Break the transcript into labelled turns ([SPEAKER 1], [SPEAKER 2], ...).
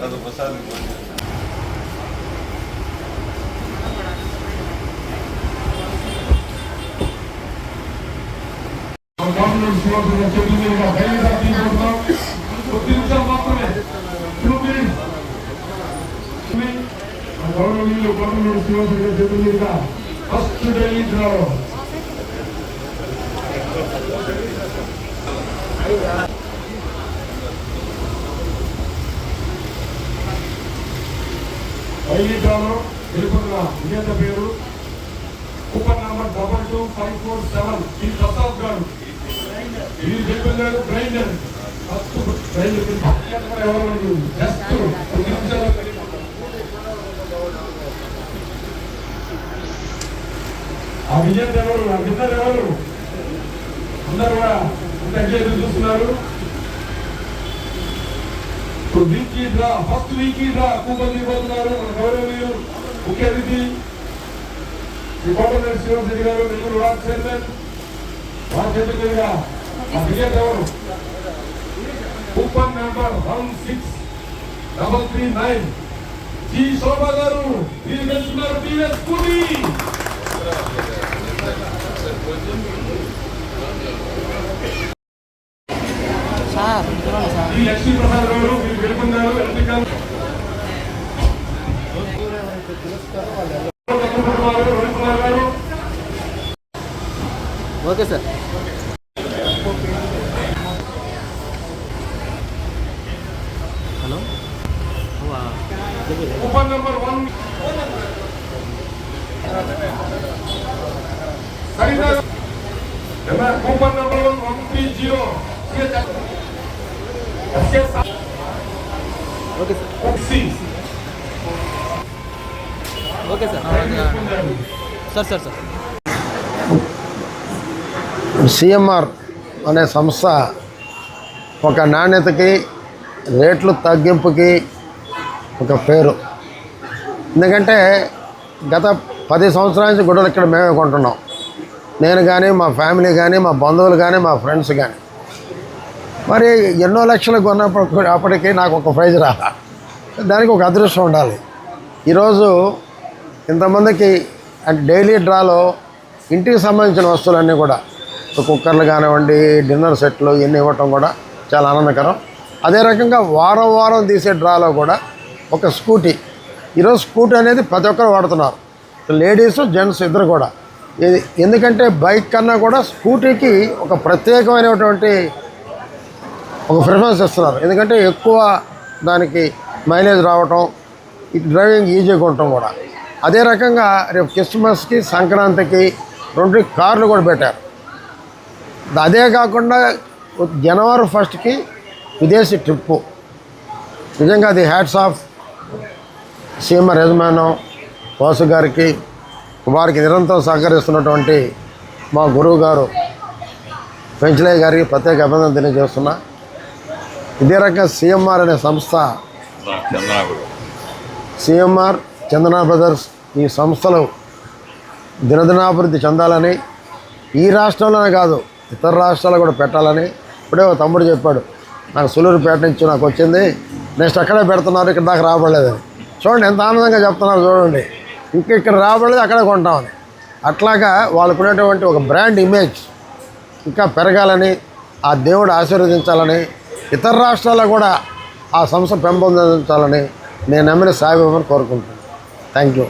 [SPEAKER 1] ಅದು ಹೊಸ ಗೌರವೀಯ ಉಪಮಂಡಲ ಶಿವಸಂಗ ಸಿಬ್ಬಂದಿಯಿಂದ first day ಇದ್ದಾರೆ డ్రాలో తెలుపుతున్న విజేత పేరు coupon number double two five four seven ఈ ప్రసాద్ గారు. ఈ చెప్పినారు గ్రైండర్. ఫస్ట్ గ్రైండర్ ఎవరు జస్ట్ నిమిషాలు ఆ విజేత ఎవరు? ఆ విన్నర్ ఎవరు? అందరు కూడా చూస్తున్నారు. ఇప్పుడు weekly draw first weekly draw coupon ఇవ్వబోతున్నారు మన గౌరవనీయులు ముఖ్య అతిథి శ్రీ కోటమిరెడ్డి శ్రీనివాస్ రెడ్డి గారు నెల్లూరు వార్డ్ చైర్మన్ వారి చేతుల మీదుగా ఆ విజేత ఎవరు? Coupon number one six double three nine. G Shobha గారు మీరు గెలుచున్నారు టీవీఎస్ స్కూటీ
[SPEAKER 2] సార్ చూడండి సార్
[SPEAKER 1] ఈ లక్ష్మీ ప్రసాద్ గారు మీరు గెలుపొందారు ఎంపిక
[SPEAKER 2] okay sir. Hello
[SPEAKER 1] coupon number one coupon number one one three zero
[SPEAKER 2] okay sir. Okay sir. Sir sir sir.
[SPEAKER 3] CMR అనే సంస్థ ఒక నాణ్యతకి రేట్లు తగ్గింపుకి ఒక పేరు. ఎందుకంటే గత పది సంవత్సరాల నుంచి గుడ్డలు ఇక్కడ మేమే కొంటున్నాం. నేను కానీ మా ఫ్యామిలీ కానీ మా బంధువులు కానీ మా ఫ్రెండ్స్ కానీ. మరి ఎన్నో లక్షలు కొన్నప్పుడు అప్పటికి నాకు ఒక ప్రైజ్ రా. దానికి ఒక అదృష్టం ఉండాలి. ఈరోజు ఇంతమందికి అంటే డైలీ డ్రాలో ఇంటికి సంబంధించిన వస్తువులన్నీ కూడా కుక్కర్లు కానివ్వండి డిన్నర్ సెట్లు ఇవన్నీ ఇవ్వటం కూడా చాలా ఆనందకరం. అదే రకంగా వారం వారం తీసే డ్రాలో కూడా ఒక స్కూటీ. ఈరోజు స్కూటీ అనేది ప్రతి ఒక్కరు వాడుతున్నారు. లేడీస్ జెంట్స్ ఇద్దరు కూడా. ఇది ఎందుకంటే బైక్ కన్నా కూడా స్కూటీకి ఒక ప్రత్యేకమైనటువంటి ఒక ప్రిఫరెన్స్ ఇస్తున్నారు. ఎందుకంటే ఎక్కువ దానికి మైలేజ్ రావటం డ్రైవింగ్ ఈజీగా ఉండటం కూడా. అదే రకంగా రేపు క్రిస్మస్కి సంక్రాంతికి రెండు కార్లు కూడా పెట్టారు. అదే కాకుండా జనవరి ఫస్ట్కి విదేశీ ట్రిప్పు నిజంగా అది హ్యాట్స్ ఆఫ్ సీమ యజమానం వాసు గారికి వారికి నిరంతరం సహకరిస్తున్నటువంటి మా గురువు గారు పెంచలయ్య గారికి ప్రత్యేక అభినందన తెలియజేస్తున్నా. ఇదే రకంగా సిఎంఆర్ అనే సంస్థ. సిఎంఆర్ చందన బ్రదర్స్ ఈ సంస్థలు దినదినాభివృద్ధి చెందాలని ఈ రాష్ట్రంలోనే కాదు ఇతర రాష్ట్రాలు కూడా పెట్టాలని ఇప్పుడే ఒక తమ్ముడు చెప్పాడు. నాకు సులూరుపేట నుంచి నాకు వచ్చింది. నెక్స్ట్ అక్కడే పెడుతున్నారు ఇక్కడ దాకా రాబడలేదని చూడండి ఎంత ఆనందంగా చెప్తున్నారు చూడండి. ఇంకా ఇక్కడ రాబడలేదు అక్కడే కొంటామని. అట్లాగా వాళ్ళకున్నటువంటి ఒక బ్రాండ్ ఇమేజ్ ఇంకా పెరగాలని ఆ దేవుడు ఆశీర్వదించాలని ఇతర రాష్ట్రాల్లో కూడా ఆ సంస్థ పెంపొందించాలని నేను నమ్మిన సాయిబాబాను కోరుకుంటున్నాను. Thank you.